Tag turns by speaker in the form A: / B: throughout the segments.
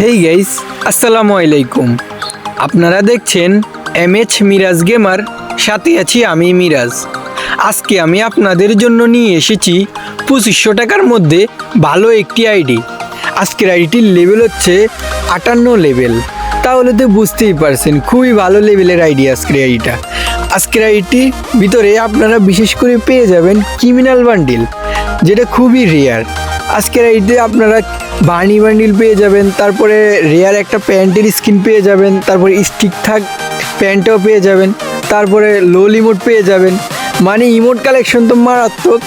A: Hey guys আসসালামু আলাইকুম। আপনারা দেখছেন এম এইচ মিরাজ গেমার সাথে আছি আমি মিরাজ আজকে আমি আপনাদের জন্য নিয়ে এসেছি পঁচিশশো টাকার মধ্যে ভালো একটি আইডি আজকের আইডিটির লেভেল হচ্ছে আটান্ন লেভেল তাহলে তো বুঝতেই পারছেন, খুবই ভালো লেভেলের আইডি আজকের আইডিটা আজকের আইডিটির ভিতরে আপনারা বিশেষ করে পেয়ে যাবেন ক্রিমিনাল বান্ডিল যেটা খুবই রেয়ার আজকের আইডিতে আপনারা বার্নি বান্ডিল পেয়ে যাবেন, তারপরে রেয়ার একটা প্যান্টের স্কিন পেয়ে যাবেন, তারপরে স্টিক থাক প্যান্টও পেয়ে যাবেন, তারপরে লোল ইমোট পেয়ে যাবেন। মানে ইমোট কালেকশন তো মারাত্মক।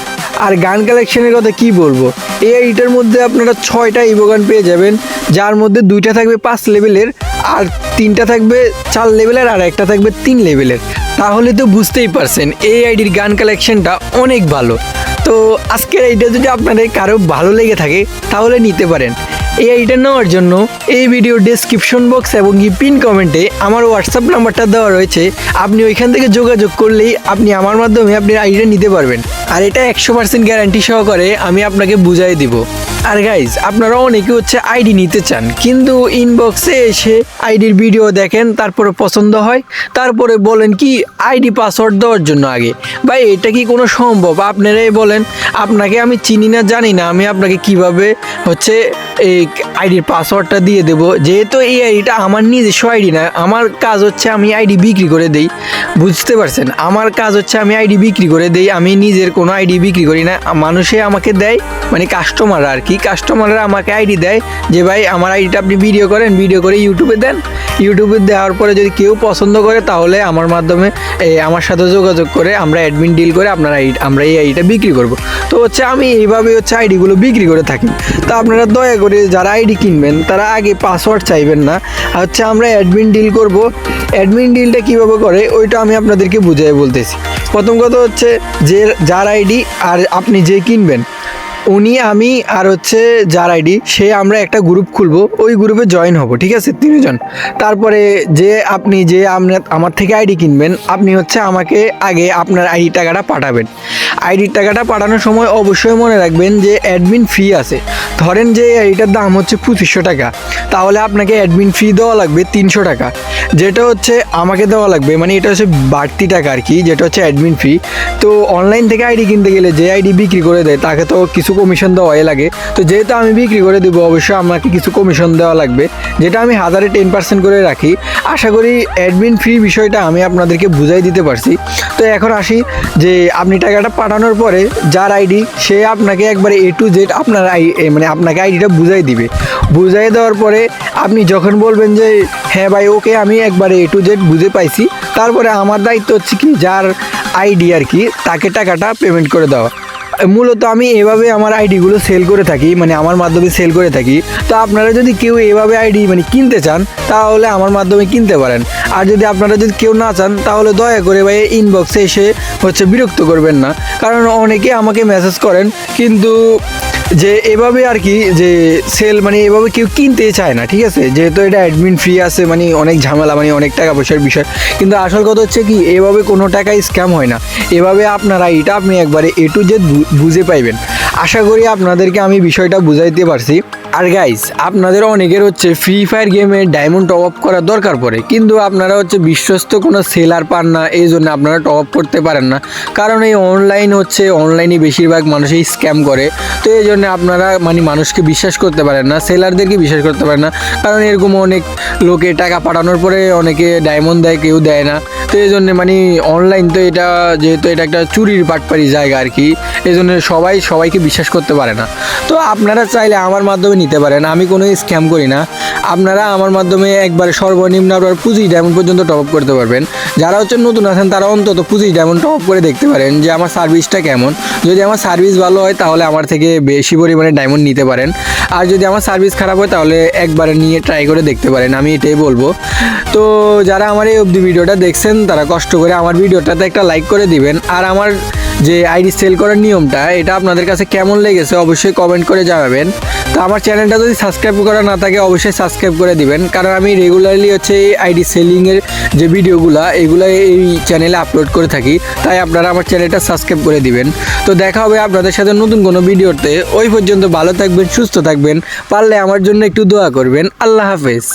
A: আর গান কালেকশনের কথা কি বলব? এই আইটার মধ্যে আপনারা ছয়টা ইভোগান পেয়ে যাবেন, যার মধ্যে দুইটা থাকবে পাঁচ লেভেলের, আর তিনটা থাকবে চার লেভেলের, আর একটা থাকবে তিন লেভেলের। তাহলে তো বুঝতেই পারছেন, এই আইডির গান কালেকশনটা অনেক ভালো। তো আজকের এইটা যদি আপনাদের কারও ভালো লেগে থাকে তাহলে নিতে পারেন। এই আইডিটা নেওয়ার জন্য এই ভিডিও ডেসক্রিপশন বক্স এবং কি পিন কমেন্টে আমার হোয়াটসঅ্যাপ নাম্বারটা দেওয়া রয়েছে। আপনি ওইখান থেকে যোগাযোগ করলেই আপনি আমার মাধ্যমে আপনি আইডিটা নিতে পারবেন। আর এটা একশো পার্সেন্ট গ্যারান্টি সহকারে আমি আপনাকে বুঝাই দিব। আর গাইজ আপনারা অনেকে হচ্ছে আইডি নিতে চান, কিন্তু ইনবক্সে এসে আইডির ভিডিও দেখেন, তারপরে পছন্দ হয়, তারপরে বলেন কি, আইডি পাসওয়ার্ড দেওয়ার জন্য আগে। ভাই, এটা কি কোনো সম্ভব? আপনারাই বলেন। আপনাকে আমি চিনি না, জানি না আমি আপনাকে কীভাবে হচ্ছে এই আইডির পাসওয়ার্ডটা দিয়ে দেব। যেহেতু এই আইডিটা আমার নিজস্ব আইডি না, আমার কাজ হচ্ছে আমি আইডি বিক্রি করে দেই। বুঝতে পারছেন? আমার কাজ হচ্ছে আমি আইডি বিক্রি করে দেই, আমি নিজের কোনো আইডি বিক্রি করি না। মানুষে আমাকে দেয় মানে কাস্টমাররা আর কি। কাস্টমাররা আমাকে আইডি দেয় যে, ভাই, আমার আইডিটা আপনি ভিডিও করেন ভিডিও করে ইউটিউবে দেন। ইউটিউবে দেওয়ার পরে যদি কেউ পছন্দ করে, তাহলে আমার মাধ্যমে আমার সাথে যোগাযোগ করে, আমরা অ্যাডমিন ডিল করে আপনার আমরা এই আইডিটা বিক্রি করব। তো হচ্ছে আমি এইভাবে হচ্ছে আইডিগুলো বিক্রি করে থাকি। তো আপনারা দয়া করে যারা আইডি কিনবেন, তারা আগে পাসওয়ার্ড চাইবেন না। হচ্ছে আমরা অ্যাডমিন ডিল করব। অ্যাডমিন ডিলটা কীভাবে করে, ওইটা আমি আপনাদেরকে বুঝিয়ে বলতেছি। প্রথম কথা হচ্ছে যে, যার আইডি আর আপনি যে কিনবেন উনি, আমি আর হচ্ছে যার আইডি, সে আমরা একটা গ্রুপ খুলবো। ওই গ্রুপে জয়েন হব, ঠিক আছে? তিনজন। তারপরে যে আপনি যে আমার থেকে আইডি কিনবেন, আপনি হচ্ছে আমাকে আগে আপনার আইডি টাকাটা পাঠাবেন। আইডির টাকাটা পাঠানোর সময় অবশ্যই মনে রাখবেন যে অ্যাডমিন ফি আছে। ধরেন যে আইডিটার দাম হচ্ছে পঁচিশশো টাকা। তাহলে আপনাকে অ্যাডমিন ফি দেওয়া লাগবে তিনশো টাকা। যেটা হচ্ছে আমাকে দেওয়া লাগবে মানে এটা হচ্ছে বাড়তি টাকা আর কি, যেটা হচ্ছে অ্যাডমিন ফি তো অনলাইন থেকে আইডি কিনতে গেলে যে আইডি বিক্রি করে দেয়, তাকে তো কিছু কমিশন দেওয়াই লাগে। তো যেহেতু আমি বিক্রি করে দেবো, অবশ্যই আমাকে কিছু কমিশন দেওয়া লাগবে, যেটা আমি হাজারে টেন পার্সেন্ট করে রাখি। আশা করি অ্যাডমিন ফ্রি বিষয়টা আমি আপনাদেরকে বুঝাই দিতে পারছি। তো এখন আসি যে আপনি টাকাটা পাঠানোর পরে যার আইডি সে আপনাকে একবারে এ টু জেড আপনার আই মানে আপনাকে আইডিটা বুঝাই দিবে। বুঝাই দেওয়ার পরে আপনি যখন বলবেন যে হ্যাঁ ভাই, ওকে আমি একবারে এ টু জেড বুঝে পাইছি, তারপরে আমার দায়িত্ব হচ্ছে কি, যার আইডি আর কি, তাকে টাকাটা পেমেন্ট করে দেওয়া। মূলত আমি এভাবে আমার আইডিগুলো সেল করে থাকি মানে আমার মাধ্যমে সেল করে থাকি। তো আপনারা যদি কেউ এভাবে আইডি মানে কিনতে চান, তাহলে আমার মাধ্যমে কিনতে পারেন। আর যদি আপনারা যদি কেউ না চান, তাহলে দয়া করে ভাই ইনবক্সে এসে হচ্ছে বিরক্ত করবেন না। কারণ অনেকে আমাকে মেসেজ করেন, কিন্তু যে এভাবে আর কি যে সেল মানে এভাবে কেউ কিনতে চায় না, ঠিক আছে? যেহেতু এটা অ্যাডমিন ফ্রি আছে মানে অনেক ঝামেলা মানে অনেক টাকা পয়সার বিষয়। কিন্তু আসল কথা হচ্ছে কি, এভাবে কোনো টাকাই স্ক্যাম হয় না। এভাবে আপনারা এটা আপনি একবারে এ টু জেড বুঝে পাইবেন। আশা করি আপনাদেরকে আমি বিষয়টা বুঝাইতে পারছি। আর গাইস আপনাদের অনেকের হচ্ছে ফ্রি ফায়ার গেমে ডায়মন্ড টপ আপ করার দরকার পড়ে, কিন্তু আপনারা হচ্ছে বিশ্বস্ত কোনো সেলার পান না, এই জন্য আপনারা টপ আপ করতে পারেন না। কারণ এই অনলাইন হচ্ছে অনলাইনে বেশিরভাগ মানুষই স্ক্যাম করে, তো এই জন্য আপনারা মানে মানুষকে বিশ্বাস করতে পারেন না সেলারদেরকে বিশ্বাস করতে পারেন না, কারণ এরকম অনেক লোকে টাকা পাঠানোর পরে অনেকে ডায়মন্ড দেয়, কেউ দেয় না। তো এই জন্যে মানে অনলাইন তো এটা যেহেতু এটা একটা চুরির পাটপাড়ি জায়গা আর কি, এই জন্য সবাই সবাইকে বিশ্বাস করতে পারে না। তো আপনারা চাইলে আমার মাধ্যমে নিতে পারেন, আমি কোনো স্ক্যাম করি না। আপনারা আমার মাধ্যমে একবারে সর্বনিম্ন আপনার পঁচিশ ডায়মন্ড পর্যন্ত টপ আপ করতে পারবেন। যারা হচ্ছে নতুন আছেন, তারা অন্তত পঁচিশ ডায়মন্ড টপ আপ করে দেখতে পারেন যে আমার সার্ভিসটা কেমন। যদি আমার সার্ভিস ভালো হয়, তাহলে আমার থেকে বেশি পরিমাণে ডায়মন্ড নিতে পারেন। আর যদি আমার সার্ভিস খারাপ হয়, তাহলে একবারে নিয়ে ট্রাই করে দেখতে পারেন, আমি এটাই বলব। তো যারা আমার এই অবধি ভিডিওটা দেখছেন, তারা কষ্ট করে আমার ভিডিওটাতে একটা লাইক করে দিবেন। আর আমার যে আইডি সেল করার নিয়মটা, এটা আপনাদের কাছে কেমন লেগেছে অবশ্যই কমেন্ট করে জানাবেন। তো আমার চ্যানেলটা যদি সাবস্ক্রাইব করা না থাকে, অবশ্যই সাবস্ক্রাইব করে দিবেন। কারণ আমি রেগুলারলি হচ্ছে এই আইডি সেলিংয়ের যে ভিডিওগুলো এগুলো এই চ্যানেলে আপলোড করে থাকি। তাই আপনারা আমার চ্যানেলটা সাবস্ক্রাইব করে দিবেন। তো দেখা হবে আপনাদের সাথে নতুন কোনো ভিডিওতে ওই পর্যন্ত ভালো থাকবেন, সুস্থ থাকবেন। পারলে আমার জন্য একটু দোয়া করবেন। আল্লাহ হাফেজ।